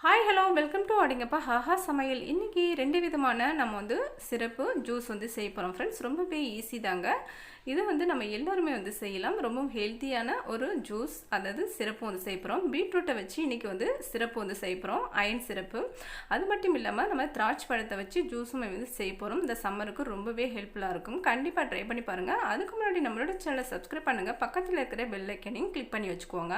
Hi hello welcome to அடிங்கப்பா ஹஹா சமையல் இன்றைக்கி ரெண்டு விதமான நம்ம வந்து சிறப்பு ஜூஸ் வந்து செய்ய போகிறோம் ஃப்ரெண்ட்ஸ் ரொம்பவே ஈஸி தாங்க இது வந்து நம்ம எல்லாருமே வந்து செய்யலாம். ரொம்ப ஹெல்த்தியான ஒரு ஜூஸ் அதாவது சிறப்பு வந்து செய்யப்போகிறோம் பீட்ரூட்டை வச்சு இன்றைக்கி வந்து சிறப்பு வந்து செய்யப்போகிறோம் அயன் சிறப்பு அது மட்டும் இல்லாமல் நம்ம திராட்சை பழத்தை வச்சு ஜூஸும் வந்து செய்ய போகிறோம் இந்த சம்மருக்கு ரொம்பவே ஹெல்ப்ஃபுல்லாக இருக்கும். கண்டிப்பாக ட்ரை பண்ணி பாருங்கள் அதுக்கு முன்னாடி நம்மளோட சேனலை சப்ஸ்கிரைப் பண்ணுங்கள் பக்கத்தில் இருக்கிற பெல் ஐக்கனையும் கிளிக் பண்ணி வச்சுக்கோங்க.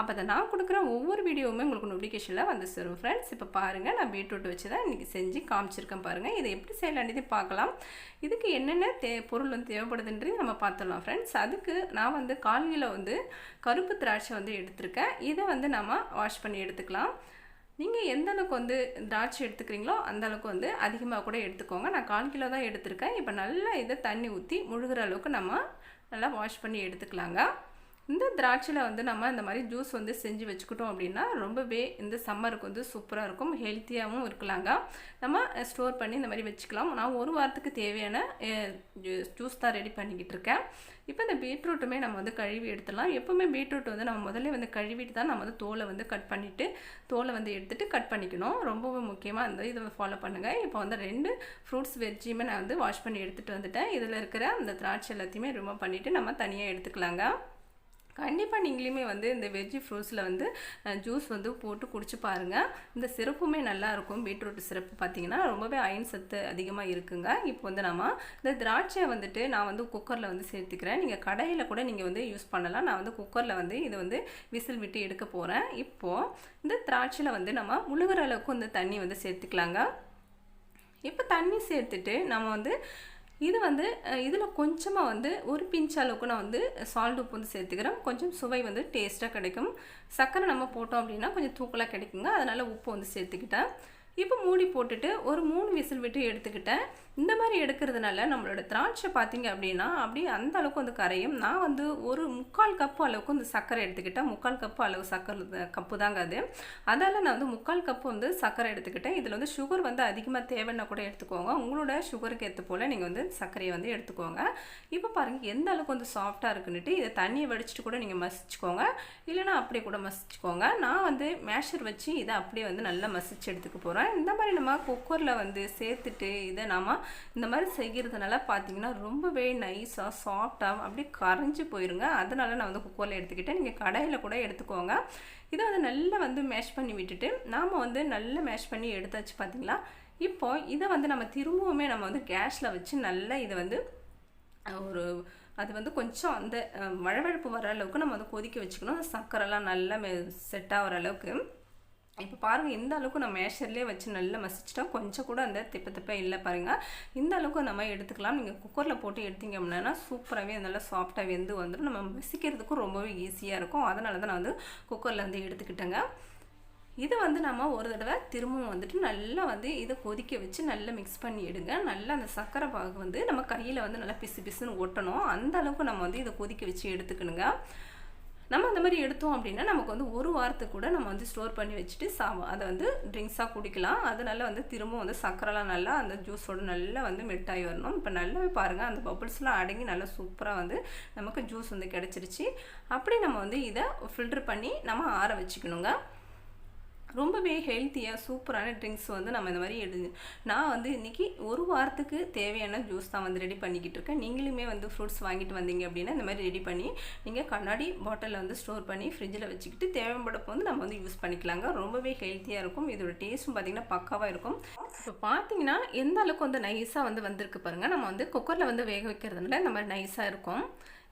அப்போ தான் நான் கொடுக்குற ஒவ்வொரு வீடியோவுமே உங்களுக்கு நோட்டிஃபிகேஷனில் வந்து சேரும். ஃப்ரெண்ட்ஸ் இப்போ பாருங்கள் நான் பீட்ரூட் வச்சு தான் இன்றைக்கி செஞ்சு காமிச்சிருக்கேன் பாருங்கள் இதை எப்படி செய்யலான்றதையும் பார்க்கலாம். இதுக்கு என்னென்ன தே பொருள் வந்து தேவைப்படுதுன்றது நம்ம பார்த்துடலாம் ஃப்ரெண்ட்ஸ் அதுக்கு நான் வந்து கால் கிலோ வந்து கருப்பு திராட்சை வந்து எடுத்திருக்கேன். இதை வந்து நம்ம வாஷ் பண்ணி எடுத்துக்கலாம். நீங்கள் எந்த அளவுக்கு வந்து திராட்சை எடுத்துக்கிறீங்களோ அந்த அளவுக்கு வந்து அதிகமாக கூட எடுத்துக்கோங்க. நான் கால் கிலோ தான் எடுத்திருக்கேன். இப்போ நல்லா இதை தண்ணி ஊற்றி முழுகிற அளவுக்கு நம்ம நல்லா வாஷ் பண்ணி எடுத்துக்கலாங்க. இந்த திராட்சையில் வந்து நம்ம இந்த மாதிரி ஜூஸ் வந்து செஞ்சு வச்சுக்கிட்டோம் அப்படின்னா ரொம்பவே இந்த சம்மருக்கு வந்து சூப்பராக இருக்கும். ஹெல்த்தியாகவும் இருக்கலாங்க. நம்ம ஸ்டோர் பண்ணி இந்த மாதிரி வச்சுக்கலாம். நான் ஒரு வாரத்துக்கு தேவையான ஜூஸ் தான் ரெடி பண்ணிக்கிட்டு இருக்கேன். இப்போ இந்த பீட்ரூட்டுமே நம்ம வந்து கழுவி எடுத்துடலாம். எப்போவுமே பீட்ரூட் வந்து நம்ம முதல்ல வந்து கழுவிட்டு தான் நம்ம வந்து தோலை வந்து கட் பண்ணிவிட்டு தோலை வந்து எடுத்துகிட்டு கட் பண்ணிக்கணும். ரொம்பவே முக்கியமாக அந்த இதை ஃபாலோ பண்ணுங்கள் இப்போ வந்து ரெண்டு ஃப்ரூட்ஸ் வெஜ்ஜியுமே நான் வந்து வாஷ் பண்ணி எடுத்துகிட்டு வந்துட்டேன். இதில் இருக்கிற அந்த திராட்சை எல்லாத்தையுமே ரிமூவ் பண்ணிவிட்டு நம்ம தனியாக எடுத்துக்கலாங்க. கண்டிப்பாக நீங்களுமே வந்து இந்த வெஜ்ஜி ஃப்ரூட்ஸில் வந்து ஜூஸ் வந்து போட்டு குடிச்சு பாருங்கள் இந்த சிறப்புமே நல்லாயிருக்கும் பீட்ரூட் சிறப்பு பார்த்தீங்கன்னா ரொம்பவே அயன் சத்து அதிகமாக இருக்குங்க. இப்போ வந்து நம்ம இந்த திராட்சையை வந்துட்டு நான் வந்து குக்கரில் வந்து சேர்த்துக்கிறேன். நீங்கள் கடையில் கூட நீங்கள் வந்து யூஸ் பண்ணலாம். நான் வந்து குக்கரில் வந்து இதை வந்து விசில் விட்டு எடுக்க போகிறேன் இப்போது இந்த திராட்சையில் வந்து நம்ம முழுகிற அளவுக்கு இந்த தண்ணி வந்து சேர்த்துக்கலாங்க. இப்போ தண்ணி சேர்த்துட்டு நம்ம வந்து இது வந்து இதில் கொஞ்சமாக வந்து ஒரு பிஞ்ச் அளவுக்கு நான் வந்து சால்ட் உப்பு வந்து சேர்த்துக்கிறேன். கொஞ்சம் சுவை வந்து டேஸ்ட்டாக கிடைக்கும். சர்க்கரை நம்ம போட்டோம் அப்படின்னா கொஞ்சம் தூக்கலாக கிடைக்குங்க. அதனால் உப்பு வந்து சேர்த்துக்கிட்டேன். இப்போ மூடி போட்டுட்டு ஒரு மூணு விசில் விட்டு எடுத்துக்கிட்டேன். இந்த மாதிரி எடுக்கிறதுனால நம்மளோட திராட்சை பார்த்தீங்க அப்படின்னா அப்படியே அந்த அளவுக்கு வந்து கரையும். நான் வந்து ஒரு முக்கால் கப்பு அளவுக்கு வந்து சர்க்கரை எடுத்துக்கிட்டேன். முக்கால் கப்பு அளவு சர்க்கரை கப்பு தாங்க அது. அதால் நான் வந்து முக்கால் கப்பு வந்து சர்க்கரை எடுத்துக்கிட்டேன். இதில் வந்து சுகர் வந்து அதிகமாக தேவைன்னா கூட எடுத்துக்கோங்க. உங்களோட சுகருக்கு ஏற்ற போல் நீங்கள் வந்து சர்க்கரையை வந்து எடுத்துக்கோங்க. இப்போ பாருங்கள் எந்த அளவுக்கு வந்து சாஃப்டாக இருக்குன்னுட்டு இதை தண்ணியை வடிச்சிட்டு கூட நீங்கள் மசிச்சுக்கோங்க. இல்லைனா அப்படியே கூட மசிச்சுக்கோங்க. நான் வந்து மேஷர் வச்சு இதை அப்படியே வந்து நல்லா மசிச்சு எடுத்துக்க போகிறேன் இந்த மாதிரி நம்ம குக்கரில் வந்து சேர்த்துட்டு இதை நாம் இந்த மாதிரி செய்கிறதுனால பார்த்தீங்கன்னா ரொம்பவே நைஸாக சாஃப்டாக அப்படியே கரைஞ்சி போயிருங்க. அதனால நான் வந்து குக்கரில் எடுத்துக்கிட்டேன். நீங்கள் கடையில் கூட எடுத்துக்கோங்க. இதை வந்து நல்லா வந்து மேஷ் பண்ணி விட்டுட்டு நாம் வந்து நல்லா மேஷ் பண்ணி எடுத்தாச்சு பார்த்தீங்களா? இப்போ இதை வந்து நம்ம திரும்பவுமே நம்ம வந்து கேஸில் வச்சு நல்லா இதை வந்து ஒரு அது வந்து கொஞ்சம் அந்த மழவழப்பு வர அளவுக்கு நம்ம வந்து கொதிக்க வச்சுக்கணும். சர்க்கரைலாம் நல்லா செட் ஆகிற அளவுக்கு. இப்போ பாருங்கள் இந்த அளவுக்கு நம்ம மேஷர்லேயே வச்சு நல்லா மசிச்சிட்டோம் கொஞ்சம் கூட அந்த திப்ப திப்ப இல்லை பாருங்கள் இந்த அளவுக்கு நம்ம எடுத்துக்கலாம். நீங்கள் குக்கரில் போட்டு எடுத்தீங்க அப்படின்னா சூப்பராகவே நல்லா சாஃப்டாக வெந்து வந்துடும் நம்ம மசிக்கிறதுக்கும் ரொம்பவே ஈஸியாக இருக்கும். அதனால தான் நான் வந்து குக்கரில் வந்து எடுத்துக்கிட்டேங்க. இது வந்து நம்ம ஒரு தடவை திரும்பவும் வந்துட்டு நல்லா வந்து இதை கொதிக்க வச்சு நல்லா மிக்ஸ் பண்ணி எடுங்க. நல்லா அந்த சர்க்கரை பாகு வந்து நம்ம கையில் வந்து நல்லா பிசு பிசுன்னு ஒட்டணும். அந்த அளவுக்கு நம்ம வந்து இதை கொதிக்க வச்சு எடுத்துக்கணுங்க. நம்ம அந்த மாதிரி எடுத்தோம் அப்படின்னா நமக்கு வந்து ஒரு வாரத்துக்கு கூட நம்ம வந்து ஸ்டோர் பண்ணி வச்சுட்டு சா அதை வந்து ட்ரிங்க்ஸாக குடிக்கலாம். அதனால வந்து திரும்ப வந்து சர்க்கரைலாம் நல்லா அந்த ஜூஸோடு நல்லா வந்து மெட்டாகி வரணும். இப்போ நல்லாவே பாருங்கள் அந்த பபுள்ஸ்லாம் அடங்கி நல்லா சூப்பராக வந்து நமக்கு ஜூஸ் வந்து கிடச்சிருச்சு. அப்படி நம்ம வந்து இதை ஃபில்ட்ரு பண்ணி நம்ம ஆற வச்சுக்கணுங்க. ரொம்பவே ஹெல்த்தியாக சூப்பரான ட்ரிங்க்ஸ் வந்து நம்ம இந்த மாதிரி எடு நான் வந்து இன்றைக்கி ஒரு வாரத்துக்கு தேவையான ஜூஸ் தான் வந்து ரெடி பண்ணிக்கிட்டு இருக்கேன். நீங்களுமே வந்து ஃப்ரூட்ஸ் வாங்கிட்டு வந்தீங்க அப்படின்னா இந்த மாதிரி ரெடி பண்ணி நீங்கள் கண்ணாடி பாட்டிலில் வந்து ஸ்டோர் பண்ணி ஃப்ரிட்ஜில் வச்சுக்கிட்டு தேவைப்படப்போ வந்து நம்ம வந்து யூஸ் பண்ணிக்கலாங்க. ரொம்பவே ஹெல்த்தியாக இருக்கும். இதோட டேஸ்ட்டும் பார்த்திங்கன்னா பக்காவாக இருக்கும். இப்போ பார்த்தீங்கன்னா எந்த அளவுக்கு வந்து நைஸாக வந்து வந்திருக்கு பாருங்கள் நம்ம வந்து குக்கரில் வந்து வேக வைக்கிறதுனால இந்த மாதிரி நைஸாக இருக்கும்.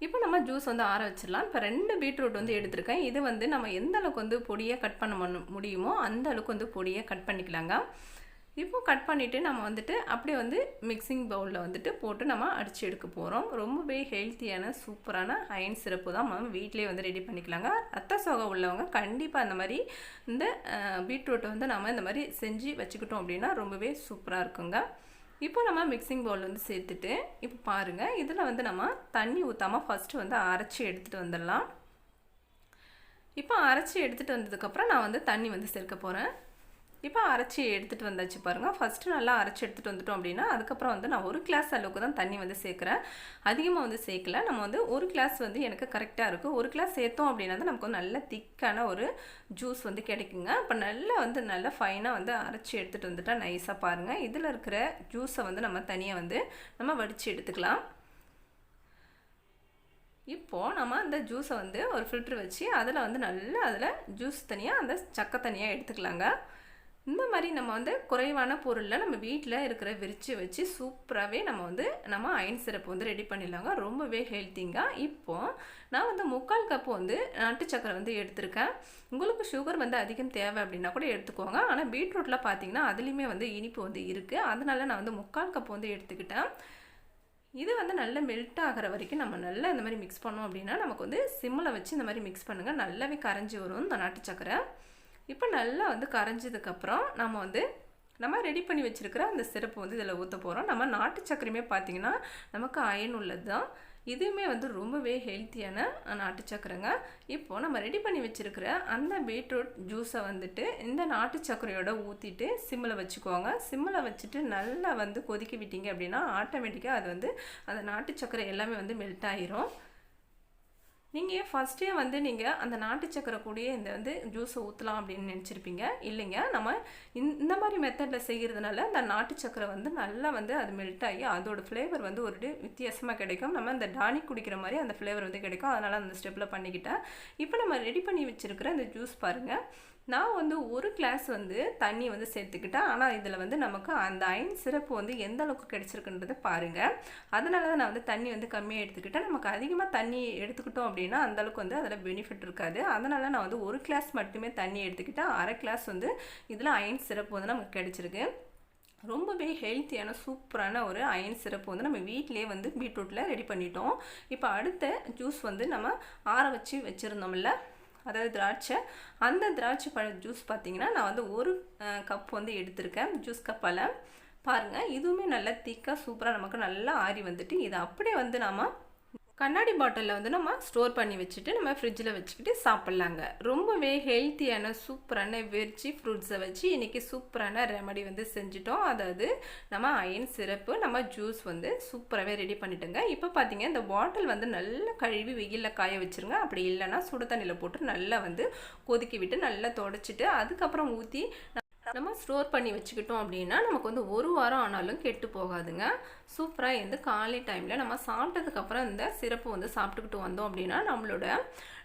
இப்போ நம்ம ஜூஸ் வந்து ஆற வச்சிடலாம். இப்போ ரெண்டு பீட்ரூட் வந்து எடுத்திருக்கேன். இது வந்து நம்ம எந்த அளவுக்கு வந்து பொடியை கட் பண்ண முடியுமோ அந்த அளவுக்கு வந்து பொடியை கட் பண்ணிக்கலாங்க. இப்போ கட் பண்ணிவிட்டு நம்ம வந்துட்டு அப்படியே வந்து மிக்சிங் பவுலில் வந்துட்டு போட்டு நம்ம அடித்து எடுக்க போகிறோம் ரொம்பவே ஹெல்த்தியான சூப்பரான அயன் சிறப்பு தான் நம்ம வீட்டிலே வந்து ரெடி பண்ணிக்கலாங்க. ரத்த சோகை உள்ளவங்க கண்டிப்பாக அந்த மாதிரி இந்த பீட்ரூட்டை வந்து நம்ம இந்த மாதிரி செஞ்சு வச்சுக்கிட்டோம் அப்படின்னா ரொம்பவே சூப்பராக இருக்குங்க. இப்போ நம்ம மிக்சிங் பவுல் வந்து சேர்த்துட்டு இப்போ பாருங்கள் இதில் வந்து நம்ம தண்ணி ஊற்றாமல் ஃபஸ்ட்டு வந்து அரைச்சி எடுத்துகிட்டு வந்துடலாம். இப்போ அரைச்சி எடுத்துகிட்டு வந்ததுக்கப்புறம் நான் வந்து தண்ணி வந்து சேர்க்க போகிறேன் இப்போ அரைச்சி எடுத்துகிட்டு வந்தாச்சு பாருங்கள் ஃபஸ்ட்டு நல்லா அரைச்சி எடுத்துகிட்டு வந்துட்டோம் அப்படின்னா அதுக்கப்புறம் வந்து நான் ஒரு கிளாஸ் அளவுக்கு தான் தண்ணி வந்து சேர்க்குறேன். அதிகமாக வந்து சேர்க்கல. நம்ம வந்து ஒரு கிளாஸ் வந்து எனக்கு கரெக்டாக இருக்குது ஒரு கிளாஸ் சேர்த்தோம் அப்படின்னா தான் நமக்கு வந்து நல்ல திக்கான ஒரு ஜூஸ் வந்து கிடைக்குங்க. அப்போ நல்லா வந்து நல்லா ஃபைனாக வந்து அரைச்சி எடுத்துகிட்டு வந்துட்டால் நைஸாக பாருங்கள் இதில் இருக்கிற ஜூஸை வந்து நம்ம தனியாக வந்து நம்ம வடித்து எடுத்துக்கலாம். இப்போது நம்ம அந்த ஜூஸை வந்து ஒரு ஃபில்ட்ரு வச்சு அதில் வந்து நல்லா அதில் ஜூஸ் தனியாக அந்த சக்கை தனியாக எடுத்துக்கலாங்க. இந்த மாதிரி நம்ம வந்து குறைவான பொருளில் நம்ம வீட்டில் இருக்கிற விரிச்சு வச்சு சூப்பராகவே நம்ம வந்து நம்ம அயன் சிரப்பு வந்து ரெடி பண்ணிடலாங்க. ரொம்பவே ஹெல்த்திங்க இப்போது நான் வந்து முக்கால் கப்பு வந்து நாட்டு சக்கரை வந்து எடுத்திருக்கேன். உங்களுக்கு சுகர் வந்து அதிகம் தேவை அப்படின்னா கூட எடுத்துக்கோங்க. ஆனால் பீட்ரூட்டில் பார்த்தீங்கன்னா அதுலேயுமே வந்து இனிப்பு வந்து இருக்குது அதனால நான் வந்து முக்கால் கப்பு வந்து எடுத்துக்கிட்டேன். இது வந்து நல்லா மெல்ட் ஆகிற வரைக்கும் நம்ம நல்லா இந்த மாதிரி மிக்ஸ் பண்ணோம் அப்படின்னா நமக்கு வந்து சிம்மில் வச்சு இந்த மாதிரி மிக்ஸ் பண்ணுங்கள் நல்லாவே கரைஞ்சி வரும் இந்த நாட்டு சக்கரை. இப்போ நல்லா வந்து கரைஞ்சதுக்கப்புறம் நம்ம வந்து நம்ம ரெடி பண்ணி வச்சுருக்கிற அந்த சிறப்பு வந்து இதில் ஊற்ற போகிறோம் நம்ம நாட்டு சக்கரையுமே பார்த்திங்கன்னா நமக்கு அயன் உள்ளது தான். இதுவுமே வந்து ரொம்பவே ஹெல்த்தியான நாட்டு சக்கரைங்க இப்போது நம்ம ரெடி பண்ணி வச்சுருக்கிற அந்த பீட்ரூட் ஜூஸை வந்துட்டு இந்த நாட்டு சக்கரையோட ஊற்றிட்டு சிம்மில் வச்சுக்கோங்க. சிம்மில் வச்சுட்டு நல்லா வந்து கொதிக்க விட்டீங்க அப்படின்னா ஆட்டோமேட்டிக்காக அது வந்து அந்த நாட்டு சக்கரை எல்லாமே வந்து மெல்ட் ஆயிரும். நீங்கள் ஃபஸ்ட்டே வந்து நீங்கள் அந்த நாட்டு சக்கரை கூடயே இந்த வந்து ஜூஸை ஊற்றலாம் அப்படின்னு நினச்சிருப்பீங்க. இல்லைங்க நம்ம இந்த மாதிரி மெத்தடில் செய்கிறதுனால அந்த நாட்டு சக்கரை வந்து நல்லா வந்து அது மெல்ட் ஆகி அதோடய ஃப்ளேவர் வந்து ஒரு வித்தியாசமாக கிடைக்கும். நம்ம அந்த டானிக் குடிக்கிற மாதிரி அந்த ஃப்ளேவர் வந்து கிடைக்கும். அதனால் அந்த ஸ்டெப்பில் பண்ணிக்கிட்டேன். இப்போ நம்ம ரெடி பண்ணி வச்சுருக்கிற இந்த ஜூஸ் பாருங்கள் நான் வந்து ஒரு கிளாஸ் வந்து தண்ணி வந்து சேர்த்துக்கிட்டேன். ஆனால் இதில் வந்து நமக்கு அந்த அயன் சிறப்பு வந்து எந்த அளவுக்கு கிடச்சிருக்குன்றதை பாருங்கள் அதனால தான் நான் வந்து தண்ணி வந்து கம்மியாக எடுத்துக்கிட்டேன். நமக்கு அதிகமாக தண்ணி எடுத்துக்கிட்டோம் அப்படின்னா அந்தளவுக்கு வந்து அதில் பெனிஃபிட் இருக்காது. அதனால் நான் வந்து ஒரு கிளாஸ் மட்டுமே தண்ணி எடுத்துக்கிட்டேன். அரை கிளாஸ் வந்து இதில் அயன் சிறப்பு வந்து நமக்கு கிடச்சிருக்கு. ரொம்பவே ஹெல்த்தியான சூப்பரான ஒரு அயன் சிறப்பு வந்து நம்ம வீட்டிலே வந்து பீட்ரூட்டில் ரெடி பண்ணிட்டோம். இப்போ அடுத்த ஜூஸ் வந்து நம்ம ஆற வச்சு வச்சுருந்தோம்ல அதாவது திராட்சை. அந்த திராட்சை பழ ஜூஸ் பார்த்திங்கன்னா நான் வந்து ஒரு கப் வந்து எடுத்திருக்கேன். ஜூஸ் கப்பால் பாருங்கள் இதுவுமே நல்லா திக்காக சூப்பராக நமக்கு நல்லா ஆறி வந்துட்டு இதை அப்படியே வந்து நாம் கண்ணாடி பாட்டிலில் வந்து நம்ம ஸ்டோர் பண்ணி வச்சுட்டு நம்ம ஃப்ரிட்ஜில் வச்சுக்கிட்டு சாப்பிட்லாங்க. ரொம்பவே ஹெல்த்தியான சூப்பரான வெஜ்ஜி ஃப்ரூட்ஸை வச்சு இன்றைக்கி சூப்பரான ரெமடி வந்து செஞ்சுட்டோம். அதாவது நம்ம அயன் சிறப்பு நம்ம ஜூஸ் வந்து சூப்பராகவே ரெடி பண்ணிட்டோங்க. இப்போ பார்த்தீங்க இந்த பாட்டில் வந்து நல்லா கழுவி வெயிலில் காய வச்சுருங்க. அப்படி இல்லைன்னா சுடு தண்ணியில் போட்டு நல்லா வந்து கொதிக்கி விட்டு நல்லா தொடச்சிட்டு அதுக்கப்புறம் ஊற்றி நம்ம ஸ்டோர் பண்ணி வச்சுக்கிட்டோம் அப்படின்னா நமக்கு வந்து ஒரு வாரம் ஆனாலும் கெட்டு போகாதுங்க. சூப்பராக வந்து காலை டைமில் நம்ம சாப்பிட்டதுக்கப்புறம் இந்த சிறப்பு வந்து சாப்பிட்டுக்கிட்டு வந்தோம் அப்படின்னா நம்மளோட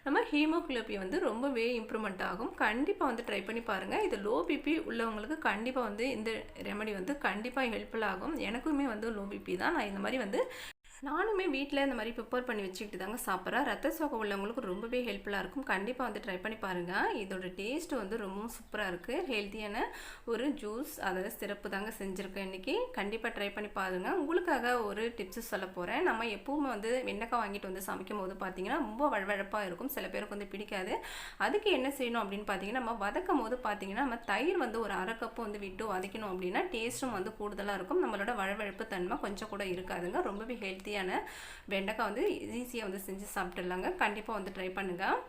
நம்ம ஹீமோகுளோபி வந்து ரொம்பவே இம்ப்ரூவ்மெண்ட் ஆகும். கண்டிப்பாக வந்து ட்ரை பண்ணி பாருங்கள் இது லோ பிபி உள்ளவங்களுக்கு கண்டிப்பாக வந்து இந்த ரெமடி வந்து கண்டிப்பாக ஹெல்ப்ஃபுல் ஆகும். எனக்குமே வந்து லோ பிபி தான். நான் இந்த மாதிரி வந்து நானுமே வீட்டில் இந்த மாதிரி ப்ரிப்பேர் பண்ணி வச்சுக்கிட்டு தாங்க சாப்பிட்றேன். ரத்த சோகம் உள்ளவங்களுக்கு ரொம்பவே ஹெல்ப்ஃபுல்லாக இருக்கும். கண்டிப்பாக வந்து ட்ரை பண்ணி பாருங்கள் இதோட டேஸ்ட் வந்து ரொம்பவும் சூப்பராக இருக்குது ஹெல்த்தியான ஒரு ஜூஸ் அதாவது சிறப்பு தாங்க செஞ்சுருக்கேன் இன்றைக்கி கண்டிப்பாக ட்ரை பண்ணி பாருங்கள் உங்களுக்காக ஒரு டிப்ஸு சொல்ல போகிறேன் நம்ம எப்பவுமே வந்து வெண்டைக்காய் வாங்கிட்டு வந்து சமைக்கும் போது பார்த்தீங்கன்னா ரொம்ப வழவழப்பாக இருக்கும். சில பேருக்கு வந்து பிடிக்காது. அதுக்கு என்ன செய்யணும் அப்படின்னு பார்த்தீங்கன்னா நம்ம வதக்கும் போது பார்த்தீங்கன்னா நம்ம தயிர் வந்து ஒரு அரை கப்பு வந்து விட்டு வதக்கணும் அப்படின்னா டேஸ்ட்டும் வந்து கூடுதலாக இருக்கும். நம்மளோட வழவழப்பு தன்மை கொஞ்சம் கூட இருக்காதுங்க. ரொம்பவே ஹெல்த்தி ஹெல்த்தியான வெண்டைக்காய் வந்து ஈஸியாக வந்து செஞ்சு சாப்பிட்டுடலாங்க. கண்டிப்பாக வந்து ட்ரை பண்ணுங்கள்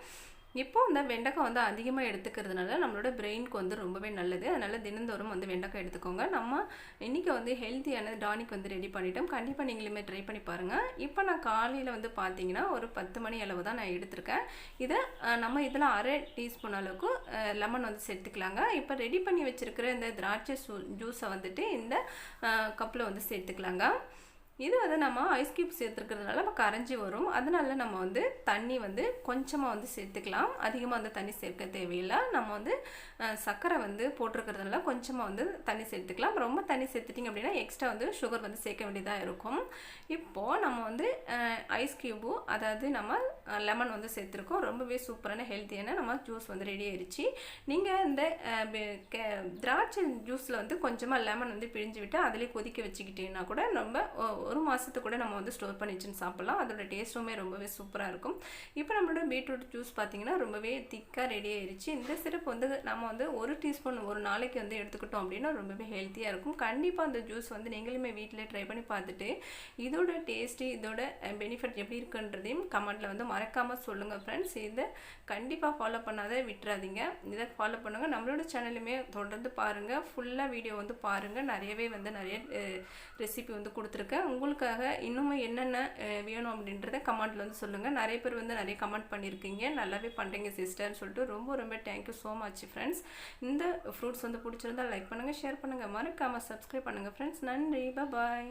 இப்போ இந்த வெண்டைக்காய் வந்து அதிகமாக எடுத்துக்கிறதுனால நம்மளோட பிரெயினுக்கு வந்து ரொம்பவே நல்லது. அதனால் தினந்தோறும் வந்து வெண்டைக்காய் எடுத்துக்கோங்க. நம்ம இன்றைக்கி வந்து ஹெல்த்தியான டானிக் வந்து ரெடி பண்ணிட்டோம். கண்டிப்பாக நீங்களுமே ட்ரை பண்ணி பாருங்கள் இப்போ நான் காலையில் வந்து பார்த்தீங்கன்னா ஒரு பத்து மணி அளவு தான் நான் எடுத்திருக்கேன். இதை நம்ம இதில் அரை டீஸ்பூன் அளவுக்கு லெமன் வந்து சேர்த்துக்கலாங்க. இப்போ ரெடி பண்ணி வச்சுருக்கிற இந்த திராட்சை ஜூஸை வந்துட்டு இந்த கப்பில் வந்து சேர்த்துக்கலாங்க. இது வந்து நம்ம ஐஸ் க்யூப் சேர்த்துருக்கிறதுனால நம்ம கரைஞ்சி வரும். அதனால நம்ம வந்து தண்ணி வந்து கொஞ்சமாக வந்து சேர்த்துக்கலாம். அதிகமாக வந்து தண்ணி சேர்க்க தேவையில்லை. நம்ம வந்து சர்க்கரை வந்து போட்டிருக்கிறதுனால கொஞ்சமாக வந்து தண்ணி சேர்த்துக்கலாம். ரொம்ப தண்ணி சேர்த்துட்டிங்க அப்படின்னா எக்ஸ்ட்ரா வந்து சுகர் வந்து சேர்க்க வேண்டியதாக இருக்கும். இப்போது நம்ம வந்து ஐஸ் க்யூபு அதாவது நம்ம லெமன் வந்து சேர்த்துருக்கோம். ரொம்பவே சூப்பரான ஹெல்த்தியான நம்ம ஜூஸ் வந்து ரெடி ஆயிடுச்சு நீங்கள் இந்த திராட்சை ஜூஸில் வந்து கொஞ்சமாக லெமன் வந்து பிழிஞ்சு விட்டு அதிலே கொதிக்க வச்சுக்கிட்டீங்கன்னா கூட ரொம்ப ஒரு மாதத்துக்கு கூட நம்ம வந்து ஸ்டோர் பண்ணி வச்சுன்னு சாப்பிட்லாம். அதோட டேஸ்ட்டுமே ரொம்பவே சூப்பராக இருக்கும். இப்போ நம்மளோட பீட்ரூட் ஜூஸ் பார்த்தீங்கன்னா ரொம்பவே திக்காக ரெடி ஆயிருச்சு. இந்த சிரப் வந்து நம்ம வந்து ஒரு டீஸ்பூன் ஒரு நாளைக்கு வந்து எடுத்துக்கிட்டோம் அப்படின்னா ரொம்பவே ஹெல்த்தியாக இருக்கும். கண்டிப்பாக அந்த ஜூஸ் வந்து நீங்களுமே வீட்டில் ட்ரை பண்ணி பார்த்துட்டு இதோட டேஸ்ட்டு இதோட பெனிஃபிட் எப்படி இருக்குன்றதையும் கமெண்ட்டில் வந்து மறக்காமல் சொல்லுங்கள் ஃப்ரெண்ட்ஸ் இதை கண்டிப்பாக ஃபாலோ பண்ணாத விட்டுறாதீங்க. இதை ஃபாலோ பண்ணுங்கள் நம்மளோட சேனலுமே தொடர்ந்து பாருங்கள் ஃபுல்லாக வீடியோ வந்து பாருங்கள் நிறையவே வந்து நிறைய ரெசிபி வந்து கொடுத்துருக்கேன். உங்களுக்காக இன்னுமே என்னென்ன வேணும் அப்படின்றத கமெண்ட்டில் வந்து சொல்லுங்கள் நிறைய பேர் வந்து நிறைய கமெண்ட் பண்ணியிருக்கீங்க நல்லாவே பண்ணுறீங்க சிஸ்டர்னு சொல்லிட்டு ரொம்ப ரொம்ப thank you so much friends இந்த ஃப்ரூட்ஸ் வந்து பிடிச்சிருந்தா லைக் பண்ணுங்கள் ஷேர் பண்ணுங்கள் மறக்காமல் சப்ஸ்கிரைப் பண்ணுங்கள் ஃப்ரெண்ட்ஸ் நன்றி. பாய்